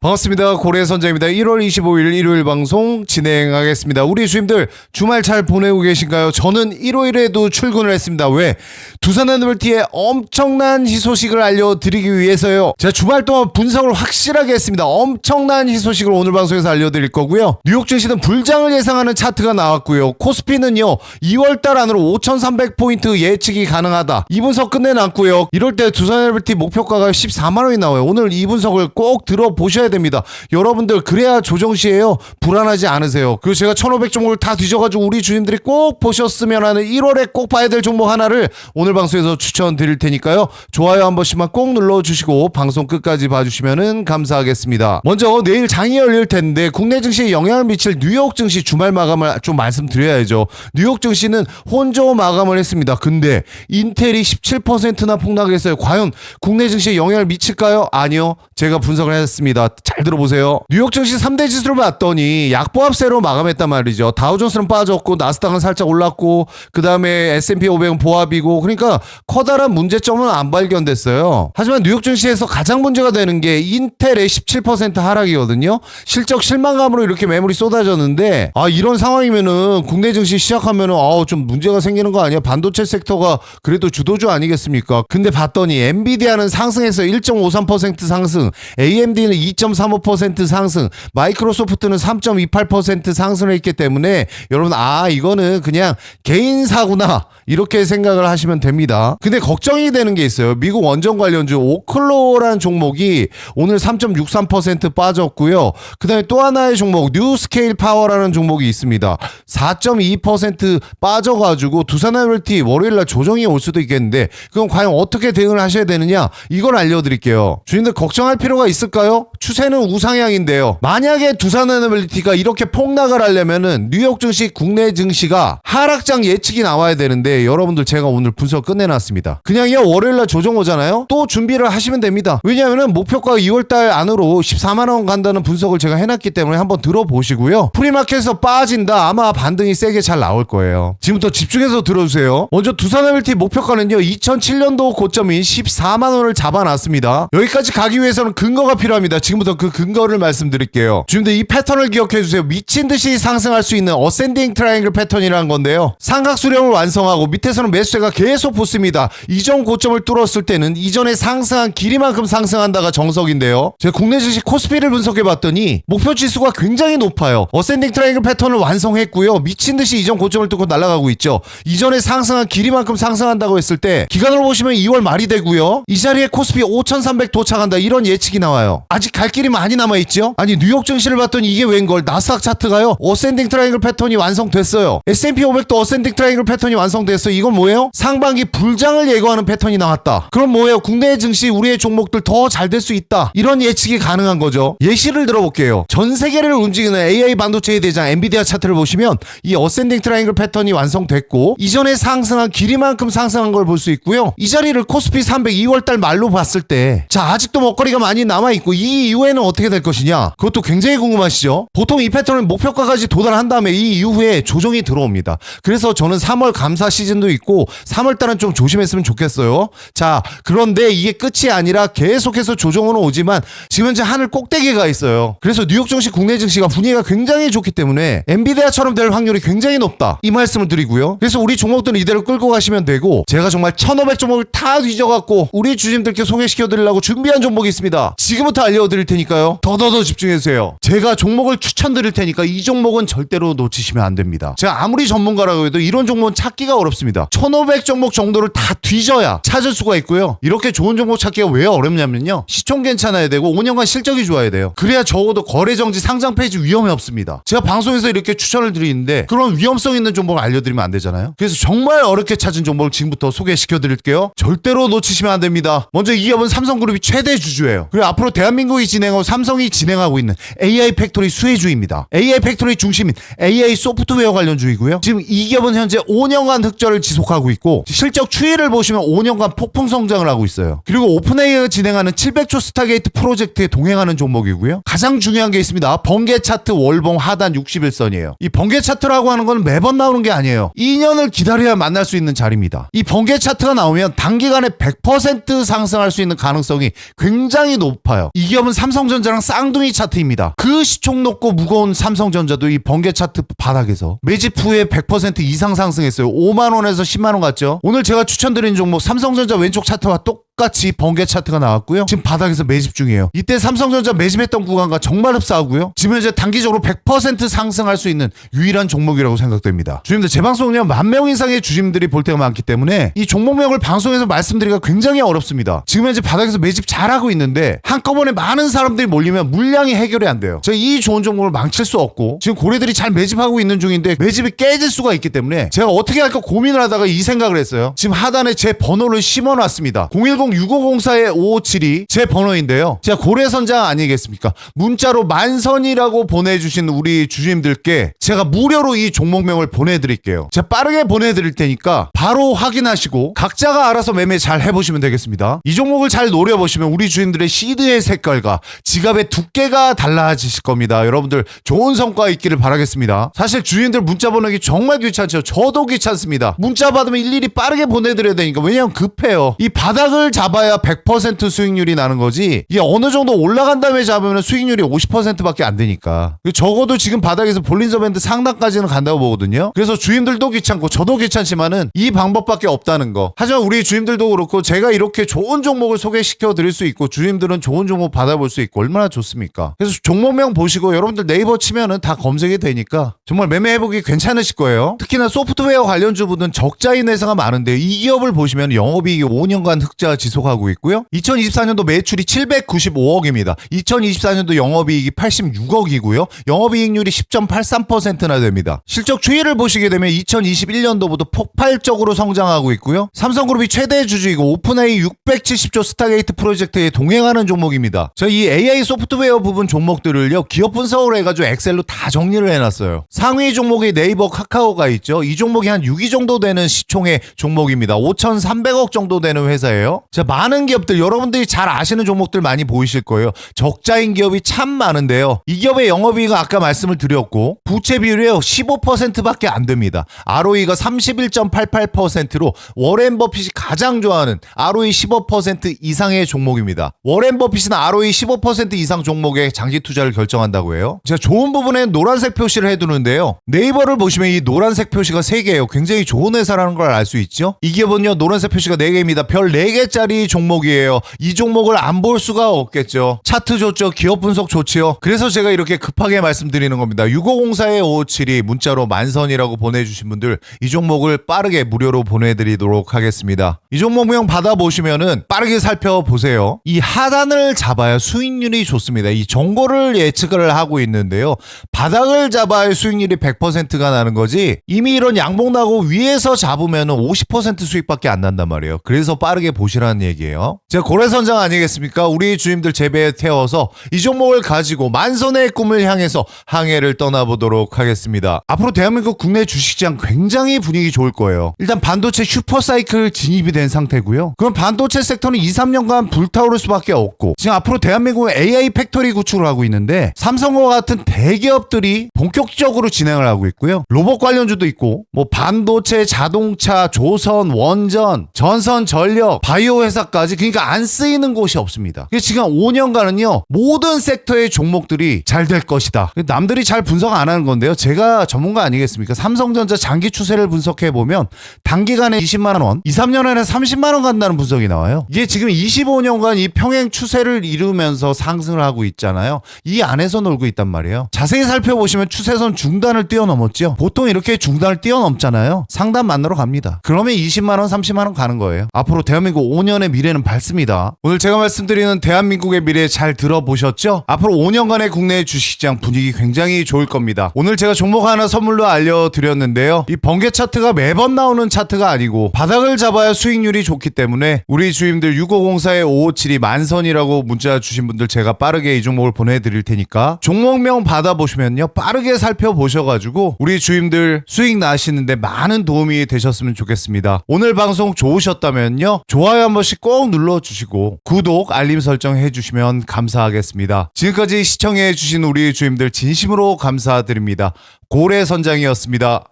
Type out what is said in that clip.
반갑습니다. 고래 선장입니다. 1월 25일 일요일 방송 진행하겠습니다. 우리 주임들 주말 잘 보내고 계신가요? 저는 일요일에도 출근을 했습니다. 왜? 두산 애널티의 엄청난 희소식을 알려드리기 위해서요. 제가 주말 동안 분석을 확실하게 했습니다. 엄청난 희소식을 오늘 방송에서 알려드릴 거고요. 뉴욕 증시는 불장을 예상하는 차트가 나왔고요. 코스피는요. 2월달 안으로 5,300포인트 예측이 가능하다. 이 분석 끝내놨고요. 이럴 때 두산 애널티 목표가가 14만 원이 나와요. 오늘 이 분석을 꼭 들어보셔야 됩니다. 여러분들 그래야 조정 시에요 불안하지 않으세요. 그리고 제가 1,500 종목을 다 뒤져가지고 우리 주님들이 꼭 보셨으면 하는 1월에 꼭 봐야 될 종목 하나를 오늘 방송에서 추천드릴 테니까요. 좋아요 한 번씩만 꼭 눌러주시고 방송 끝까지 봐주시면 감사하겠습니다. 먼저 내일 장이 열릴 텐데 국내 증시에 영향을 미칠 뉴욕 증시 주말 마감을 좀 말씀드려야죠. 뉴욕 증시는 혼조 마감을 했습니다. 근데 인텔이 17%나 폭락했어요. 과연 국내 증시에 영향을 미칠까요? 아니요. 제가 분석을 했습니다. 잘 들어보세요. 뉴욕 증시 3대 지수를 봤더니 약보합세로 마감했단 말이죠. 다우존스는 빠졌고 나스닥은 살짝 올랐고 그 다음에 S&P 500은 보합이고 그러니까 커다란 문제점은 안 발견됐어요. 하지만 뉴욕 증시에서 가장 문제가 되는 게 인텔의 17% 하락이거든요. 실적 실망감으로 이렇게 매물이 쏟아졌는데 아 이런 상황이면은 국내 증시 시작하면은 아좀 문제가 생기는 거 아니야? 반도체 섹터가 그래도 주도주 아니겠습니까? 근데 봤더니 엔비디아는 상승해서 1.53% 상승, AMD는 2.35% 상승, 마이크로소프트는 3.28% 상승을 했기 때문에 여러분 아 이거는 그냥 개인 사구나 이렇게 생각을 하시면 됩니다. 근데 걱정이 되는 게 있어요. 미국 원전 관련주 오클로라는 종목이 오늘 3.63% 빠졌고요. 그다음에 또 하나의 종목 뉴스케일 파워라는 종목이 있습니다. 4.2% 빠져가지고 두산하이멀티 월요일날 조정이 올 수도 있겠는데 그럼 과연 어떻게 대응을 하셔야 되느냐 이걸 알려드릴게요. 주인들 걱정할 필요가 있을까요? 추세 는 우상향인데요. 만약에 두산에너빌리티가 이렇게 폭락을 하려면은 뉴욕 증시, 국내 증시가 하락장 예측이 나와야 되는데 여러분들 제가 오늘 분석 끝내놨습니다. 그냥요 월요일날 조정 오잖아요. 또 준비를 하시면 됩니다. 왜냐하면은 목표가 2월달 안으로 14만 원 간다는 분석을 제가 해놨기 때문에 한번 들어보시고요. 프리마켓에서 빠진다 아마 반등이 세게 잘 나올 거예요. 지금부터 집중해서 들어주세요. 먼저 두산에너빌리티 목표가는요 2007년도 고점인 14만 원을 잡아놨습니다. 여기까지 가기 위해서는 근거가 필요합니다. 지금부터 그 근거를 말씀드릴게요. 지금도 이 패턴을 기억해 주세요. 미친 듯이 상승할 수 있는 어센딩 트라이앵글 패턴이라는 건데요. 삼각 수렴을 완성하고 밑에서는 매수세가 계속 붙습니다. 이전 고점을 뚫었을 때는 이전에 상승한 길이만큼 상승한다가 정석인데요. 제가 국내 증시 코스피를 분석해 봤더니 목표 지수가 굉장히 높아요. 어센딩 트라이앵글 패턴을 완성했고요. 미친 듯이 이전 고점을 뚫고 날아가고 있죠. 이전에 상승한 길이만큼 상승한다고 했을 때 기간으로 보시면 2월 말이 되고요. 이 자리에 코스피 5,300 도착한다 이런 예측이 나와요. 아직 갈길 이 많이 남아 있죠. 아니 뉴욕 증시를 봤더니 이게 웬걸 나스닥 차트가요. 어센딩 트라이앵글 패턴이 완성됐어요. S&P 500도 어센딩 트라이앵글 패턴이 완성됐어요. 이건 뭐예요? 상반기 불장을 예고하는 패턴이 나왔다. 그럼 뭐예요? 국내 증시 우리의 종목들 더 잘 될 수 있다. 이런 예측이 가능한 거죠. 예시를 들어볼게요. 전 세계를 움직이는 AI 반도체의 대장 엔비디아 차트를 보시면 이 어센딩 트라이앵글 패턴이 완성됐고 이전에 상승한 길이만큼 상승한 걸 볼 수 있고요. 이 자리를 코스피 300 2월달 말로 봤을 때 자 아직도 먹거리가 많이 남아 있고 이 이후에 는 어떻게 될 것이냐 그것도 굉장히 궁금하시죠? 보통 이 패턴은 목표가까지 도달한 다음에 이 이후에 조정이 들어옵니다. 그래서 저는 3월 감사 시즌도 있고 3월 달은 좀 조심했으면 좋겠어요. 자 그런데 이게 끝이 아니라 계속해서 조정은 오지만 지금 현재 하늘 꼭대기에 가 있어요. 그래서 뉴욕 증시 국내 증시가 분위기가 굉장히 좋기 때문에 엔비디아처럼 될 확률이 굉장히 높다. 이 말씀을 드리고요. 그래서 우리 종목들은 이대로 끌고 가시면 되고 제가 정말 1500 종목을 다 뒤져갖고 우리 주님들께 소개시켜 드리려고 준비한 종목이 있습니다. 지금부터 알려드릴 테니까요. 더더더 집중해주세요. 제가 종목을 추천드릴 테니까 이 종목은 절대로 놓치시면 안 됩니다. 제가 아무리 전문가라고 해도 이런 종목은 찾기가 어렵습니다. 1500 종목 정도를 다 뒤져야 찾을 수가 있고요. 이렇게 좋은 종목 찾기가 왜 어렵냐면요. 시총 괜찮아야 되고 5년간 실적이 좋아야 돼요. 그래야 적어도 거래정지 상장 페이지 위험이 없습니다. 제가 방송에서 이렇게 추천을 드리는데 그런 위험성 있는 종목을 알려드리면 안 되잖아요. 그래서 정말 어렵게 찾은 종목을 지금부터 소개시켜 드릴게요. 절대로 놓치시면 안 됩니다. 먼저 이 기업은 삼성그룹이 최대 주주예요. 그리고 앞으로 대한민국이 진 행하고 삼성이 진행하고 있는 AI 팩토리 수혜주입니다. AI 팩토리 중심인 AI 소프트웨어 관련주이고요. 지금 이 기업은 현재 5년간 흑자를 지속하고 있고 실적 추이를 보시면 5년간 폭풍 성장을 하고 있어요. 그리고 오픈AI가 진행하는 700조 스타게이트 프로젝트에 동행하는 종목이고요. 가장 중요한 게 있습니다. 번개 차트 월봉 하단 61선이에요. 이 번개 차트라고 하는 건 매번 나오는 게 아니에요. 2년을 기다려야 만날 수 있는 자리입니다. 이 번개 차트가 나오면 단기간에 100% 상승할 수 있는 가능성이 굉장히 높아요. 이 기업은 삼성 삼성전자랑 쌍둥이 차트입니다. 그 시총 높고 무거운 삼성전자도 이 번개 차트 바닥에서 매집 후에 100% 이상 상승했어요. 5만 원에서 10만 원 갔죠. 오늘 제가 추천드린 종목 삼성전자 왼쪽 차트와 똑같이 번개 차트가 나왔고요. 지금 바닥에서 매집 중이에요. 이때 삼성전자 매집했던 구간과 정말 흡사하고요. 지금 현재 단기적으로 100% 상승할 수 있는 유일한 종목이라고 생각됩니다. 주님들 제 방송은요 만 명 이상의 주님들이 볼 때가 많기 때문에 이 종목명을 방송에서 말씀드리기가 굉장히 어렵습니다. 지금 현재 바닥에서 매집 잘하고 있는데 한꺼번에 많은 사람들이 몰리면 물량이 해결이 안 돼요. 제가 이 좋은 종목을 망칠 수 없고 지금 고래들이 잘 매집하고 있는 중인데 매집이 깨질 수가 있기 때문에 제가 어떻게 할까 고민을 하다가 이 생각을 했어요. 지금 하단에 제 번호를 심어놨습니다. 010-6504-5572 제 번호인데요. 제가 고래선장 아니겠습니까? 문자로 만선이라고 보내주신 우리 주주님들께 제가 무료로 이 종목명을 보내드릴게요. 제가 빠르게 보내드릴 테니까 바로 확인하시고 각자가 알아서 매매 잘 해보시면 되겠습니다. 이 종목을 잘 노려보시면 우리 주인들의 시드의 색깔과 지갑의 두께가 달라지실 겁니다. 여러분들 좋은 성과 있기를 바라겠습니다. 사실 주인들 문자 보내기 정말 귀찮죠. 저도 귀찮습니다. 문자 받으면 일일이 빠르게 보내드려야 되니까 왜냐면 급해요. 이 바닥을 잡아야 100% 수익률이 나는 거지 이게 어느 정도 올라간 다음에 잡으면 수익률이 50%밖에 안 되니까 적어도 지금 바닥에서 볼린저 밴드 상단까지는 간다고 보거든요. 그래서 주인들도 귀찮고 저도 귀찮지만은 이 방법밖에 없다는 거. 하지만 우리 주인들도 그렇고 제가 이렇게 좋은 종목을 소개시켜 드릴 수 있고 주인들은 좋은 종목 받아볼 수 있고 얼마나 좋습니까? 그래서 종목명 보시고 여러분들 네이버 치면은 다 검색이 되니까 정말 매매해보기 괜찮으실 거예요. 특히나 소프트웨어 관련주분은 적자인 회사가 많은데 이 기업을 보시면 영업이익이 5년간 흑자 지속하고 있고요. 2024년도 매출이 795억입니다. 2024년도 영업이익이 86억이고요. 영업이익률이 10.83%나 됩니다. 실적 추이를 보시게 되면 2021년도부터 폭발적으로 성장하고 있고요. 삼성그룹이 최대 주주이고 오픈AI 670조 스타게이트 프로젝트에 동행하는 종목입니다. 저희 이 AI 소프트웨어 부분 종목들을요 기업 분석을 해가지고 엑셀로 다 정리를 해놨어요. 상위 종목이 네이버 카카오가 있죠. 이 종목이 한 6위 정도 되는 시총의 종목입니다. 5,300억 정도 되는 회사예요. 자 많은 기업들 여러분들이 잘 아시는 종목들 많이 보이실 거예요. 적자인 기업이 참 많은데요. 이 기업의 영업이익은 아까 말씀을 드렸고 부채 비율이요 15%밖에 안 됩니다. ROE가 31.88%로 워렌 버핏이 가장 좋아하는 ROE 15% 이상의 종목입니다. 워렌 버핏은 ROE 15% 이상 종목에 장기 투자를 결정한다고 해요. 제가 좋은 부분에 노란색 표시를 해 두는데요. 네이버를 보시면 이 노란색 표시가 3개예요. 굉장히 좋은 회사라는 걸 알 수 있죠. 이 기업은요 노란색 표시가 4개입니다. 별 4개짜리 종목이에요. 이 종목을 안 볼 수가 없겠죠. 차트 좋죠. 기업 분석 좋지요. 그래서 제가 이렇게 급하게 말씀드리는 겁니다. 6504-5572 문자로 만선이라고 보내주신 분들 이 종목을 빠르게 무료로 보내드리도록 하겠습니다. 이 종목명 받아보시면은 빠르게 살펴보세요. 이 하단을 잡아야 수익률이 좋습니다. 이 정보를 예측을 하고 있는데요. 바닥을 잡아야 수익률이 100%가 나는 거지 이미 이런 양봉 나고 위에서 잡으면은 50% 수익밖에 안 난단 말이에요. 그래서 빠르게 보시라 는 얘기예요. 제가 고래선장 아니겠습니까? 우리 주임들 재배에 태워서 이 종목을 가지고 만선의 꿈을 향해서 항해를 떠나보도록 하겠습니다. 앞으로 대한민국 국내 주식시장 굉장히 분위기 좋을 거예요. 일단 반도체 슈퍼사이클 진입이 된 상태고요. 그럼 반도체 섹터는 2, 3년간 불타오를 수밖에 없고 지금 앞으로 대한민국은 AI 팩토리 구축을 하고 있는데 삼성과 같은 대기업들이 본격적으로 진행을 하고 있고요. 로봇 관련주도 있고 뭐 반도체, 자동차, 조선, 원전, 전선, 전력, 바이오 회사까지 그러니까 안 쓰이는 곳이 없습니다. 지금 5년간은요 모든 섹터의 종목들이 잘 될 것이다. 남들이 잘 분석 안 하는 건데요. 제가 전문가 아니겠습니까? 삼성전자 장기 추세를 분석해 보면 단기간에 20만 원, 2, 3년 안에 30만 원 간다는 분석이 나와요. 이게 지금 25년간 이 평행 추세를 이루면서 상승을 하고 있잖아요. 이 안에서 놀고 있단 말이에요. 자세히 살펴보시면 추세선 중단을 뛰어넘었죠. 보통 이렇게 중단을 뛰어넘잖아요. 상단 만나러 갑니다. 그러면 20만 원, 30만 원 가는 거예요. 앞으로 대한민국 5년 의 미래는 밝습니다. 오늘 제가 말씀드리는 대한민국의 미래 잘 들어보셨죠? 앞으로 5년간의 국내 주식시장 분위기 굉장히 좋을 겁니다. 오늘 제가 종목 하나 선물로 알려드렸는데요. 이 번개 차트가 매번 나오는 차트가 아니고 바닥을 잡아야 수익률이 좋기 때문에 우리 주임들 6504에 5572 만선이라고 문자 주신 분들 제가 빠르게 이 종목을 보내드릴 테니까 종목명 받아보시면요. 빠르게 살펴보셔가지고 우리 주임들 수익 나시는데 많은 도움이 되셨으면 좋겠습니다. 오늘 방송 좋으셨다면요. 좋아요 한 번씩 꼭 눌러주시고 구독, 알림 설정 해주시면 감사하겠습니다. 지금까지 시청해주신 우리 주임들 진심으로 감사드립니다. 고래 선장이었습니다.